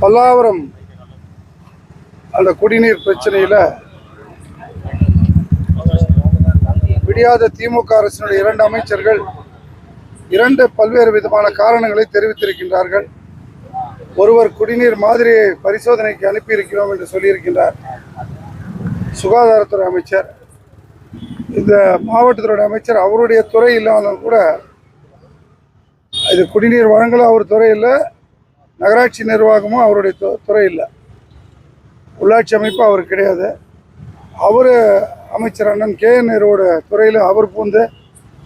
பல்லாவரம். அந்த குடிநீர் பிரச்சனையில விடியாத திமுக அரசினுடைய இரண்டு அமைச்சர்கள் இரண்டு பல்வேறு விதமான காரணங்களை தெரிவித்திருக்கின்றார்கள். ஒருவர் குடிநீர் மாதிரியை பரிசோதனைக்கு அனுப்பியிருக்கிறோம் என்று சொல்லியிருக்கின்றார். சுகாதாரத்துறை அமைச்சர். இந்த மாவட்டத்துறை அமைச்சர் அவருடைய துறை இல்லாமல் கூட இது குடிநீர் வழங்கல அவர் துறையில் நகராட்சி நிர்வாகமும் அவருடைய து- துறையில் உள்ளாட்சி அமைப்பு அவர் கிடையாது. அவர் அமைச்சர் அண்ணன் கே நேருவோட துறையில் அவர் பூந்து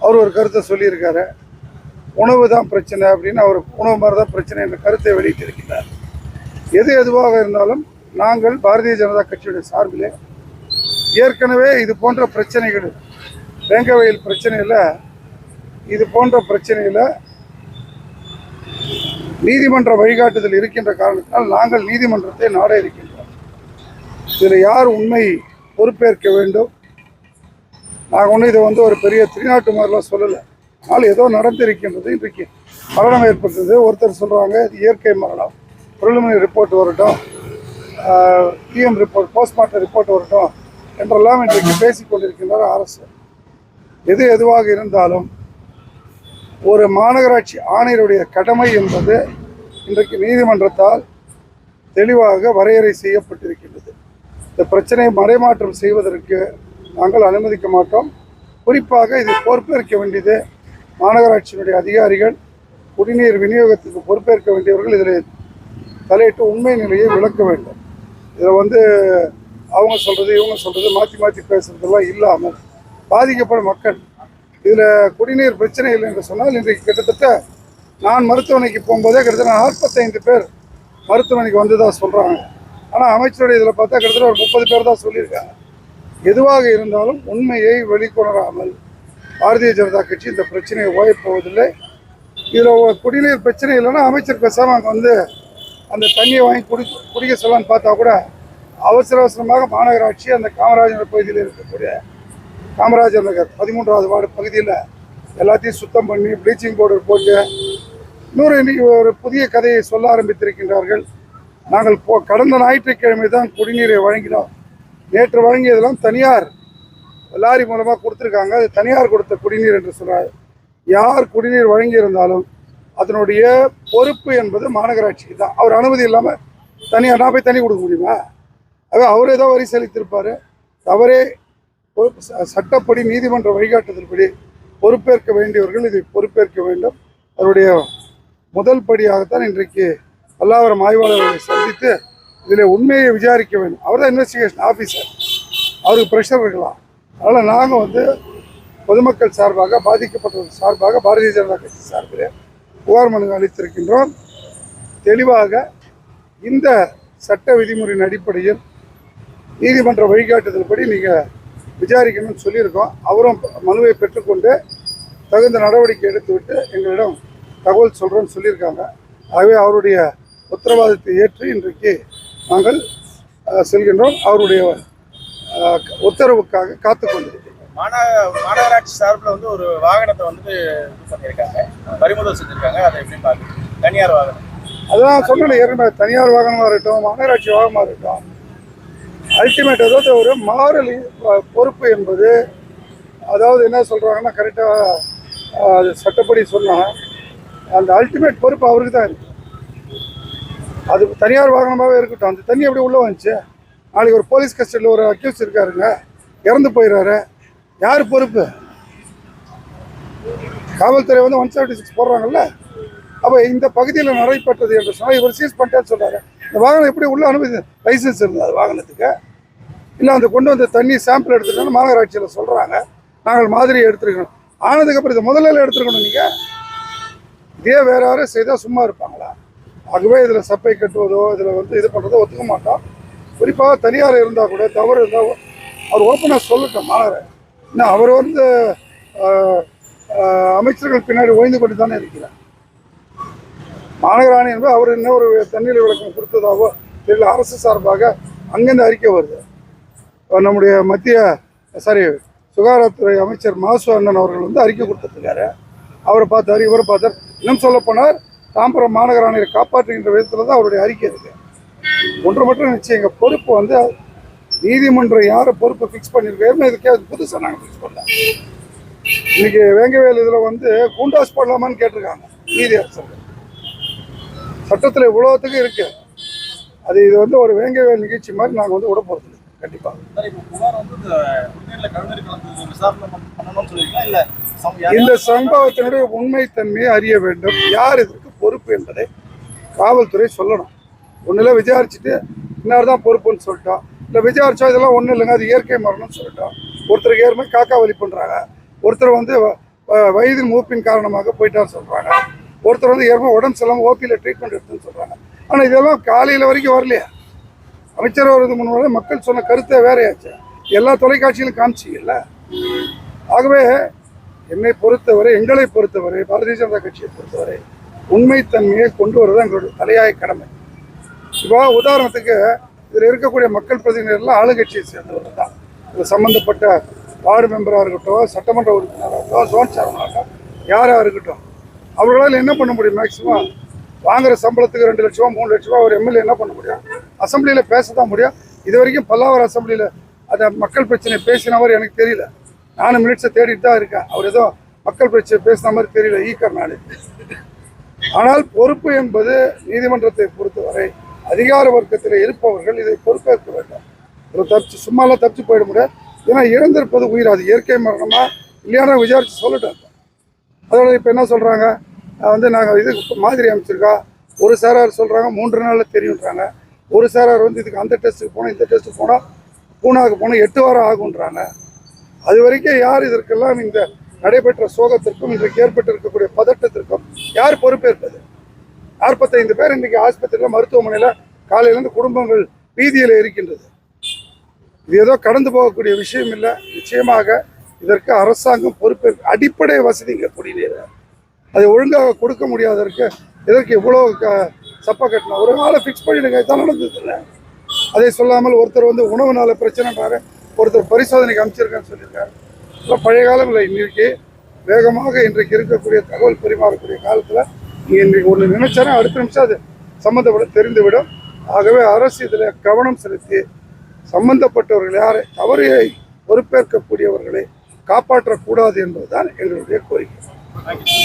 அவர் ஒரு கருத்தை சொல்லியிருக்காரு. உணவு தான் பிரச்சனை அப்படின்னு அவர் உணவு மாதிரி தான் பிரச்சனை என்ற கருத்தை வெளியிட்டிருக்கிறார். எது எதுவாக இருந்தாலும் நாங்கள் பாரதிய ஜனதா கட்சியுடைய சார்பிலே ஏற்கனவே இது போன்ற பிரச்சனைகள் வேங்கவயல் பிரச்சனையில் இது போன்ற பிரச்சனையில் நீதிமன்ற வழிகாட்டுதல் இருக்கின்ற காரணத்தினால் நாங்கள் நீதிமன்றத்தை நாட இருக்கின்றோம். இதில் யார் உண்மை பொறுப்பேற்க வேண்டும்? நாங்கள் ஒன்றும் இதை வந்து ஒரு பெரிய திருநாட்டு மாதிரிலாம் சொல்லலை. ஆனால் ஏதோ நடந்திருக்கின்றது. இன்றைக்கு மரணம் ஏற்பட்டது. ஒருத்தர் சொல்கிறாங்க இது இயற்கை மரணம். ப்ரிலிமினரி ரிப்போர்ட் வரட்டும். பிஎம் ரிப்போர்ட் போஸ்ட்மார்ட்டம் ரிப்போர்ட் வரட்டும் என்றெல்லாம் இன்றைக்கு பேசிக்கொண்டிருக்கின்றார் அரசு. எது எதுவாக இருந்தாலும் ஒரு மாநகராட்சி ஆணையருடைய கடமை என்பது இன்றைக்கு நீதிமன்றத்தால் தெளிவாக வரையறை செய்யப்பட்டிருக்கின்றது. இந்த பிரச்சனையை மறைமாற்றம் செய்வதற்கு நாங்கள் அனுமதிக்க மாட்டோம். குறிப்பாக இது பொறுப்பேற்க வேண்டியது மாநகராட்சியினுடைய அதிகாரிகள் குடிநீர் விநியோகத்துக்கு பொறுப்பேற்க வேண்டியவர்கள் இதில் தலையிட்டு உண்மை நிலையை விளக்க வேண்டும். இதில் வந்து அவங்க சொல்கிறது இவங்க சொல்கிறது மாற்றி மாற்றி பேசுகிறதெல்லாம் இல்லாமல் பாதிக்கப்படும் மக்கள். இதில் குடிநீர் பிரச்சனை இல்லை என்று சொன்னால் இன்றைக்கு கிட்டத்தட்ட நான் மருத்துவமனைக்கு போகும்போதே கிட்டத்தட்ட நாற்பத்தைந்து பேர் மருத்துவமனைக்கு வந்ததாக சொல்கிறாங்க ஆனால் அமைச்சருடைய இதில் பார்த்தா கிட்டத்தட்ட ஒரு முப்பது பேர் தான் சொல்லியிருக்காங்க. எதுவாக இருந்தாலும் உண்மையை வெளிக்கொணராமல் பாரதிய ஜனதா கட்சி இந்த பிரச்சனையை ஓயப்போவதில்லை இதில் குடிநீர் பிரச்சனை இல்லைன்னா அமைச்சர் பேசாமல் அங்கே வந்து அந்த தண்ணியை வாங்கி குடி குடிக்க சொல்லலான்னு பார்த்தா கூட அவசர அவசரமாக மாநகராட்சி அந்த காமராஜர் பகுதியில் இருக்கக்கூடிய காமராஜர் நகர் பதிமூன்றாவது வார்டு பகுதியில் எல்லாத்தையும் சுத்தம் பண்ணி ப்ளீச்சிங் பவுடர் போட்டு இன்னொரு இன்னைக்கு ஒரு புதிய கதையை சொல்ல ஆரம்பித்திருக்கின்றார்கள். நாங்கள் போ கடந்த ஞாயிற்றுக்கிழமை தான் குடிநீரை வழங்கினோம். நேற்று வழங்கியதெல்லாம் தனியார் லாரி மூலமாக கொடுத்துருக்காங்க. அது தனியார் கொடுத்த குடிநீர் என்று சொல்கிறார் யார் குடிநீர் வழங்கியிருந்தாலும் அதனுடைய பொறுப்பு என்பது மாநகராட்சிக்கு தான். அவர் அனுமதி இல்லாமல் தனியார் நான் போய் தண்ணி கொடுக்க முடியுமா? ஆக அவர் ஏதோ வரி செலுத்தியிருப்பார். அவரே பொறுப்பு ச- சட்டப்படி நீதிமன்ற வழிகாட்டுதல்படி பொறுப்பேற்க வேண்டியவர்கள் இதை பொறுப்பேற்க வேண்டும். அவருடைய முதல் படியாகத்தான் இன்றைக்கு பல்லாவரம் ஆய்வாளர்களை சந்தித்து இதில் உண்மையை விசாரிக்க வேண்டும். அவர் தான் இன்வெஸ்டிகேஷன் ஆஃபீஸர் அவருக்கு ப்ரெஷர் இருக்கலாம். அதனால் நாங்கள் வந்து பொதுமக்கள் சார்பாக பாதிக்கப்பட்டவர்கள் சார்பாக பாரதிய ஜனதா கட்சி சார்பில் புகார் மனு அளித்திருக்கின்றோம். தெளிவாக இந்த சட்ட விதிமுறையின் அடிப்படையில் நீதிமன்ற வழிகாட்டுதல்படி நீங்கள் விசாரிக்கணும்னு சொல்லியிருக்கோம். அவரும் மனுவை பெற்றுக்கொண்டு தகுந்த நடவடிக்கை எடுத்துவிட்டு எங்களிடம் தகவல் சொல்கிறோன்னு சொல்லியிருக்காங்க. ஆகவே அவருடைய உத்தரவாதத்தை ஏற்று இன்றைக்கு நாங்கள் செல்கின்றோம். அவருடைய உத்தரவுக்காக காத்து கொண்டிருக்கிறோம் மாநக மாநகராட்சி சார்பில் வந்து ஒரு வாகனத்தை வந்து இது பண்ணியிருக்காங்க. பறிமுதல் செஞ்சிருக்காங்க. அதை எப்படி பார்க்குறீங்க தனியார் வாகனம். அதான் சொன்னேன் ஏற்கனவே தனியார் வாகனமாக இருக்கட்டும் மாநகராட்சி வாகனமாக இருக்கட்டும். அல்டிமேட் அதாவது ஒரு மாறல் பொறுப்பு என்பது அதாவது என்ன சொல்கிறாங்கன்னா கரெக்டாக சட்டப்படி சொன்னால் அந்த அல்டிமேட் பொறுப்பு அவருக்கு தான் இருக்கு. அது தனியார் வாகனமாகவே இருக்கட்டும். அந்த தண்ணி எப்படி உள்ளே வந்துச்சு. நாளைக்கு ஒரு போலீஸ் கஸ்டடியில் ஒரு அக்யூஸ் இருக்காருங்க. இறந்து போயிடுறாரு யார் பொறுப்பு? காவல்துறை வந்து ஒன் செவன்டி சிக்ஸ் போடுறாங்கல்ல? அப்போ இந்த பகுதியில் நடைபெற்றது என்று சொன்னால் இவர் சீஸ் பண்ணிட்டேன்னு சொல்கிறாரு இந்த வாகனம் எப்படி உள்ள அனுமதி லைசன்ஸ் இருந்தது அது வாகனத்துக்கு? இல்லை அந்த கொண்டு வந்த தண்ணி சாம்பிள் எடுத்துக்கணும் மாநகராட்சியில் சொல்கிறாங்க நாங்கள் மாதிரி எடுத்துருக்கணும். ஆனதுக்கப்புறம் இதை முதல்ல எடுத்துருக்கணும் நீங்கள் இதே வேற யாரும் செய்தால் சும்மா இருப்பாங்களா? ஆகவே இதில் சப்பை கட்டுவதோ இதில் வந்து இது பண்ணுறதோ ஒத்துக்க மாட்டோம் குறிப்பாக தனியார் இருந்தால் கூட தவறு இருந்தால் அவர் ஓப்பனாக சொல்லட்டும் மாணவர் என்ன அவர் வந்து அமைச்சர்கள் பின்னாடி ஓய்ந்து கொண்டு தானே இருக்கிறார். மாநகராணி என்பது அவர் என்ன ஒரு தண்ணீர் விளக்கம் கொடுத்ததாவோ தெரியல அரசு சார்பாக அங்கேருந்து அறிக்கை வருது. நம்முடைய மத்திய சாரி சுகாதாரத்துறை அமைச்சர் மாசு அண்ணன் அவர்கள் வந்து அறிக்கை கொடுத்துருக்காரு அவரை பார்த்தார் இவரை பார்த்தார். இன்னும் சொல்ல போனால் தாம்பரம் மாநகராணையை காப்பாற்றுகின்ற விதத்தில் தான் அவருடைய அறிக்கை இருக்கு. ஒன்று மட்டும் நிச்சயம் எங்கள் பொறுப்பு வந்து நீதிமன்றம் யாரை பொறுப்பு ஃபிக்ஸ் பண்ணியிருக்காருன்னு இதுக்கே அது புதுசாக நாங்கள் ஃபிக்ஸ் பண்ணல. இன்னைக்கு வேங்கவேல் இதில் வந்து கூண்டாஸ் போடலாமான்னு கேட்டிருக்காங்க நீதி அரசர்கள் சட்டத்தில் இவ்வளோத்துக்கு இருக்கு. அது இது வந்து ஒரு வேங்கவேல் நிகழ்ச்சி மாதிரி நாங்கள் வந்து விட போகிறது வந்து இந்த சம்பவத்தினுடைய உண்மைத்தன்மையை அறிய வேண்டும். யார் இதற்கு பொறுப்பு என்பதை காவல்துறை சொல்லணும். ஒன்றில் விசாரிச்சுட்டு இன்னார் தான் பொறுப்புன்னு சொல்லிட்டோம் இல்லை விசாரிச்சா இதெல்லாம் ஒன்றும் இல்லைங்க அது இயற்கை மரணம்னு சொல்லிட்டோம் ஒருத்தருக்கு ஏற்கனவே காக்கா வலி பண்ணுறாங்க ஒருத்தர் வந்து வயதின் மூப்பின் காரணமாக போயிட்டார் சொல்கிறாங்க ஒருத்தர் வந்து ஏற்கனவே உடம்பு சரியில்லாமல் ஓபியில் ட்ரீட்மெண்ட் எடுத்துன்னு சொல்கிறாங்க ஆனால் இதெல்லாம் காலையில் வரைக்கும் வரலையா. அமைச்சர் வருவதுக்கு முன்னாடி மக்கள் சொன்ன கருத்தை வேறையாச்சு. எல்லா தொலைக்காட்சியிலும் காமிச்சிங்கல்ல ஆகவே என்னை பொறுத்தவரை எங்களை பொறுத்தவரை பாரதிய ஜனதா கட்சியை பொறுத்தவரை உண்மைத்தன்மையை கொண்டு வருவது எங்களுடைய தலையாய கடமை. இப்போ உதாரணத்துக்கு இதில் இருக்கக்கூடிய மக்கள் பிரதிநிதிகள்லாம் ஆளுங்கட்சியை சேர்ந்தவர்கள் தான். இது சம்மந்தப்பட்ட வார்டு மெம்பராக இருக்கட்டும் சட்டமன்ற உறுப்பினராக இருக்கட்டும் ஜோன் சேர்மனாக இருக்கட்டும் யாராக இருக்கட்டும் அவர்களால் என்ன பண்ண முடியும் மேக்சிமம் வாங்குற சம்பளத்துக்கு ரெண்டு லட்ச ரூபா மூணு லட்ச ரூபா ஒரு எம்எல்ஏ என்ன பண்ண முடியும்? அசம்பிளியில் பேச தான் முடியும் இது வரைக்கும் பல்லாவர் அசம்பிளியில் அதை மக்கள் பிரச்சனை பேசினவர் எனக்கு தெரியல. நானும் மினிட்ஸை தேடிட்டு தான் இருக்கேன். அவர் ஏதோ மக்கள் பிரச்சனை பேசின மாதிரி தெரியல ஈக்கர் நாடு ஆனால் பொறுப்பு என்பது நீதிமன்றத்தை பொறுத்தவரை அதிகார வர்க்கத்தில் இருப்பவர்கள் இதை பொறுப்பேற்க வேண்டும். ஒரு தப்பிச்சு சும்மாலாம் தப்பிச்சு போயிட முடியாது. ஏன்னா இழந்திருப்பது உயிர். அது இயற்கை மரணமா இல்லையான விசாரித்து சொல்லட்டும் அதோட இப்போ என்ன சொல்கிறாங்க வந்து நாங்கள் இது மாதிரி அமைச்சிருக்கா ஒரு சாரார் சொல்கிறாங்க மூன்று நாளில் தெரியுன்றாங்க ஒரு சாரார் வந்து இதுக்கு அந்த டெஸ்ட்டுக்கு போனால் இந்த டெஸ்ட்டுக்கு போனால் பூனாவுக்கு போனால் எட்டு வாரம் ஆகுன்றாங்க அது வரைக்கும் யார் இதற்கெல்லாம் இந்த நடைபெற்ற சோகத்திற்கும் இன்றைக்கு ஏற்பட்டு இருக்கக்கூடிய பதட்டத்திற்கும் யார் பொறுப்பேற்பது நாற்பத்தைந்து பேர் இன்றைக்கு ஆஸ்பத்திரியில் மருத்துவமனையில் காலையிலேருந்து குடும்பங்கள் வீதியில் இருக்கின்றது. இது ஏதோ கடந்து போகக்கூடிய விஷயம் இல்லை. நிச்சயமாக இதற்கு அரசாங்கம் பொறுப்பேற்க அடிப்படை வசதிங்க குடிநீர். அதை ஒழுங்காக கொடுக்க முடியாததற்கு இதற்கு இவ்வளோ க சப்பா கட்டணும் ஒரு நாளை ஃபிக்ஸ் பண்ணிடுங்க. இதான் நடந்தது இல்லை. அதை சொல்லாமல் ஒருத்தர் வந்து உணவுனால பிரச்சனைன்றாரு ஒருத்தர் பரிசோதனைக்கு அமைச்சிருக்கேன்னு சொல்லியிருக்காரு. இதெல்லாம் பழைய காலம் இல்லை இன்றைக்கு வேகமாக இன்றைக்கு இருக்கக்கூடிய தகவல் பரிமாறக்கூடிய காலத்தில் நீங்கள் இன்றைக்கு ஒன்று நினைச்சாலும் அடுத்த நிமிஷம் அது சம்மந்தப்பட தெரிந்துவிடும். ஆகவே அரசு இதில் கவனம் செலுத்தி சம்பந்தப்பட்டவர்கள் யாரை தவறை பொறுப்பேற்கக்கூடியவர்களை காப்பாற்றக்கூடாது என்பதுதான் எங்களுடைய கோரிக்கை.